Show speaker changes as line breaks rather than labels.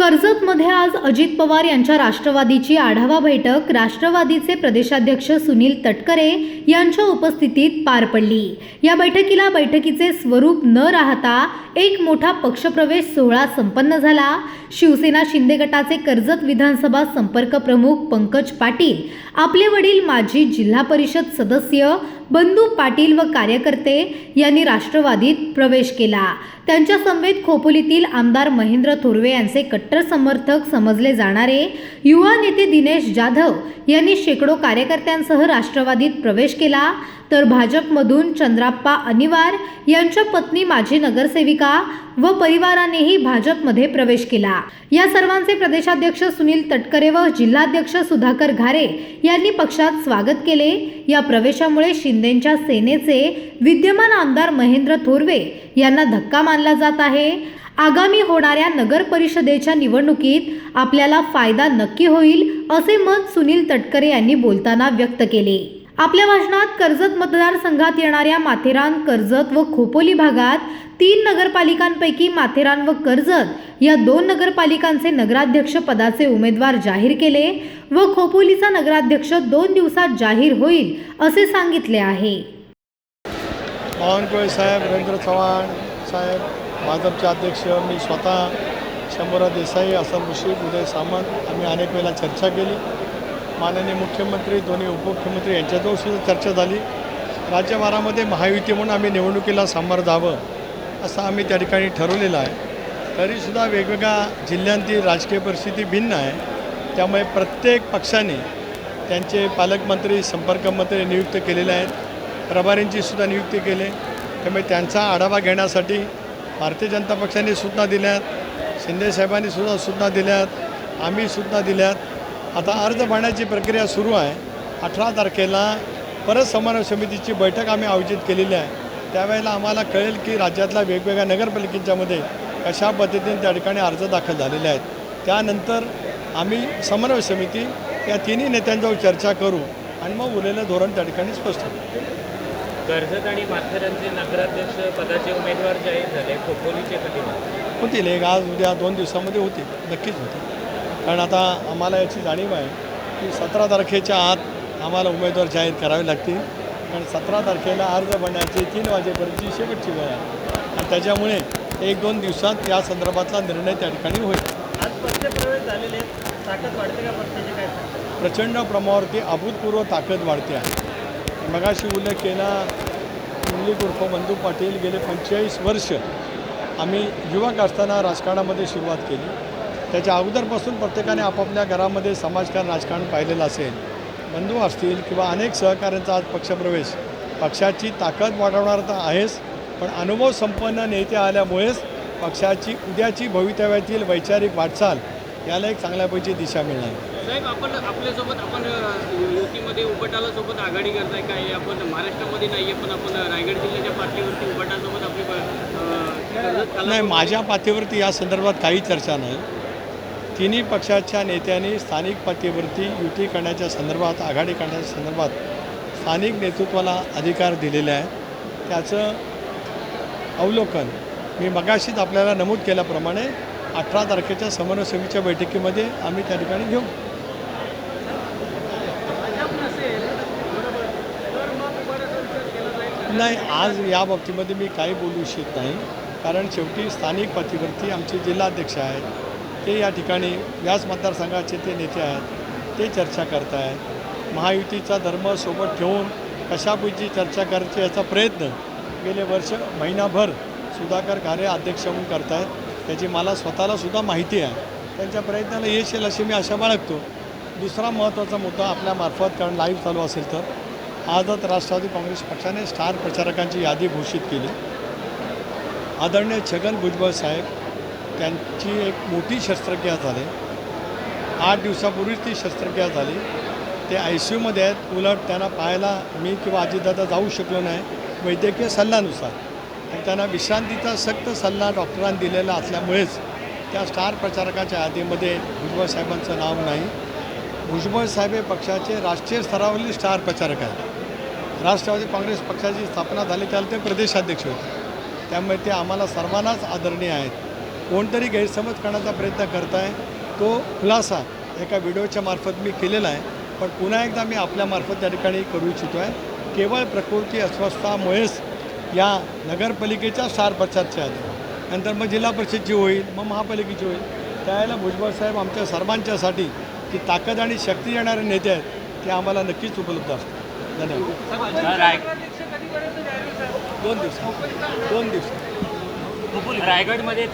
कर्जतमध्ये आज अजित पवार यांच्या राष्ट्रवादीची आढावा बैठक. राष्ट्रवादीचे प्रदेशाध्यक्ष सुनील तटकरे यांच्या उपस्थितीत पार पडली. या बैठकीला बैठकीचे स्वरूप न राहता एक मोठा पक्षप्रवेश सोहळा संपन्न झाला. शिवसेना शिंदे गटाचे कर्जत विधानसभा संपर्क प्रमुख पंकज पाटील आपले वडील माजी जिल्हा परिषद सदस्य बंधू पाटील व कार्यकर्ते यांनी राष्ट्रवादीत प्रवेश केला. त्यांच्या समवेत खोपोलीतील आमदार महेंद्र थोरवे यांचे कट्टर समर्थक समजले जाणारे युवा नेते दिनेश जाधव यांनी शेकडो कार्यकर्त्यांसह राष्ट्रवादीत प्रवेश केला. तर भाजपमधून चंद्राप्पा अनिवार यांच्या पत्नी माजी नगरसेविका व परिवारानेही भाजपमध्ये प्रवेश केला. या सर्वांचे प्रदेशाध्यक्ष सुनील तटकरे व जिल्हाध्यक्ष सुधाकर घारे यांनी पक्षात स्वागत केले. या प्रवेशामुळे शिंदेच्या सेनेचे विद्यमान आमदार महेंद्र थोरवे यांना धक्का मानला जात आहे. आगामी होणाऱ्या नगर परिषदेच्या निवडणुकीत आपल्याला फायदा नक्की होईल असे मत सुनील तटकरे यांनी बोलताना व्यक्त केले. आपल्या भाषणात कर्जत मतदारसंघात येणाऱ्या माथेरान कर्जत व खोपोली भागात तीन नगरपालिकांपैकी माथेरान व कर्जत या दोन नगरपालिकांचे नगराध्यक्ष पदाचे उमेदवार जाहीर केले व खोपोलीचा नगराध्यक्ष दोन दिवसात जाहीर होईल असे सांगितले आहे.
बावनकुळे साहेब रवींद्र चव्हाण साहेब भाजपचे अध्यक्ष मी स्वतः शंभरा देसाई असं मुश्रीफ उदय सामंत आम्ही अनेक वेळेला चर्चा केली. माननीय मुख्यमंत्री दोन्ही उपमुख्यमंत्री यांच्याजवळ सुद्धा चर्चा झाली. राज्यभरामध्ये महायुती म्हणून आम्ही निवडणुकीला सामोरं जावं असं आम्ही त्या ठिकाणी ठरवलेलं आहे. तरीसुद्धा वेगवेगळ्या जिल्ह्यांतील राजकीय परिस्थिती भिन्न आहे. त्यामुळे प्रत्येक पक्षाने त्यांचे पालकमंत्री संपर्कमंत्री नियुक्त केलेले आहेत. प्रभारींची सुद्धा नियुक्ती केली. त्यामुळे त्यांचा आढावा घेण्यासाठी भारतीय जनता पक्षाने सूचना दिल्यात. शिंदेसाहेबांनी सुद्धा सूचना दिल्यात. आम्ही सूचना दिल्यात. आता अर्ज भरण्याची प्रक्रिया सुरू आहे. अठरा तारखेला परत समन्वय समितीची बैठक आम्ही आयोजित केलेली आहे. त्यावेळेला आम्हाला कळेल की राज्यातल्या वेगवेगळ्या नगरपालिकेच्यामध्ये कशा पद्धतीने त्या ठिकाणी अर्ज दाखल झालेले आहेत. त्यानंतर आम्ही समन्वय समिती या तिन्ही नेत्यांजवळ चर्चा करू आणि मग उरलेलं धोरण त्या ठिकाणी स्पष्ट करू.
कर्जत आणि माथेरानचे नगराध्यक्ष पदाचे उमेदवार जाहीर झाले. खोपोलीचे कधी
होतील. एक आज उद्या दोन दिवसामध्ये होतील. नक्कीच होतील. कारण आता आम्हाला याची जाणीव आहे की सतरा तारखेच्या आत आम्हाला उमेदवार जाहीर करावे लागतील. कारण सतरा तारखेला अर्ज भरण्याची तीन वाजेपर्यंतची शेवटची वेळ आहे. आणि त्याच्यामुळे एक दोन दिवसात या संदर्भातला निर्णय त्या ठिकाणी होईल. प्रचंड प्रमाणावरती अभूतपूर्व ताकद वाढते आहे. मगाशी उल्लेख केला मुरली उर्फ बंधू पाटील गेले पंचेचाळीस वर्ष आम्ही युवक असताना राजकारणामध्ये सुरुवात केली. त्याच्या अगोदरपासून प्रत्येकाने आपापल्या घरामध्ये समाजकारण राजकारण पाहिलेलं असेल. बंधू असतील किंवा अनेक सहकाऱ्यांचा आज पक्षप्रवेश पक्षाची ताकद वाढवणार तर आहेच पण अनुभव संपन्न नेते आल्यामुळेच पक्षाची उद्याची भवितव्यातील वैचारिक वाटचाल याला एक चांगल्यापैकी दिशा मिळणार.
साहेब आपण आपल्यासोबत आपण युतीमध्ये उबटाला सोबत आघाडी करताय काय? आपण महाराष्ट्रामध्ये नाहीये पण आपण रायगड जिल्ह्याच्या पातळीवरती उबटासोबत आपली
नाही माझ्या पातळीवरती या संदर्भात काही चर्चा नाही. तिन्ही पक्षाच्या नेत्यांनी स्थानिक पातळीवरती युती करण्याच्या संदर्भात आघाडी करण्याच्या संदर्भात स्थानिक नेतृत्वाला अधिकार दिलेले आहे त्याचं अवलोकन मी मगाशीच आपल्याला नमूद केल्याप्रमाणे अठरा तारखेच्या समन्वय समितीच्या बैठकीमध्ये आम्ही त्या ठिकाणी घेऊ. नाही आज या बाबतीमध्ये मी काही बोलू इच्छित नाही. कारण शेवटी स्थानिक पातळीवरती आमचे जिल्हाध्यक्ष आहेत. ते या ठिकाणी व्यास मतदारसंघाचे ते नेते आहेत ते चर्चा करत आहेत महायुतीचा धर्म सोबत ठेवून कशापैकी चर्चा करायची याचा प्रयत्न गेले वर्ष महिनाभर सुधाकर घारे अध्यक्ष म्हणून करत आहेत त्याची मला स्वतःलासुद्धा माहिती आहे. त्यांच्या प्रयत्नाला यश येईल अशी मी आशा बाळगतो. दुसरा महत्त्वाचा मुद्दा आपल्यामार्फत कारण लाईव्ह चालू असेल तर आजच राष्ट्रवादी काँग्रेस पक्षाने स्टार प्रचारकांची यादी घोषित केली. आदरणीय छगन भुजबळ साहेब त्यांची एक मोठी शस्त्रक्रिया झाली. आठ दिवसापूर्वीच ती शस्त्रक्रिया झाली. ते आय सी यूमध्ये आहेत. उलट त्यांना पाहायला मी किंवा अजितदादा जाऊ शकलो नाही. वैद्यकीय सल्ल्यानुसार. आणि त्यांना विश्रांतीचा सक्त सल्ला डॉक्टरांनी दिलेला असल्यामुळेच त्या स्टार प्रचारकाच्या यादीमध्ये भुजबळ साहेबांचं नाव नाही. भुजबळ साहेब हे पक्षाचे राष्ट्रीय स्तरावरील स्टार प्रचारक आहेत. राष्ट्रवादी काँग्रेस पक्षाची स्थापना झाली त्याला ते प्रदेशाध्यक्ष होते. त्यामुळे ते आम्हाला सर्वांनाच आदरणीय आहेत. कोणतरी गैरसमज करण्याचा प्रयत्न करत आहे तो खुलासा एका व्हिडिओच्या मार्फत मी केलेला आहे. पण पुन्हा एकदा मी आपल्यामार्फत त्या ठिकाणी करू इच्छितो आहे केवळ प्रकृती अस्वस्थामुळेच या नगरपालिकेच्या स्टार प्रचारच्या आहेत नंतर मग जिल्हा परिषदची होईल मग महापालिकेची होईल. त्यावेळेला भुजबळ साहेब आमच्या सर्वांच्यासाठी जी ताकद आणि शक्ती देणारे नेते आहेत ते आम्हाला नक्कीच उपलब्ध असतात धन्यवाद. दोन दिवस. दोन दिवस.
रायगडमध्ये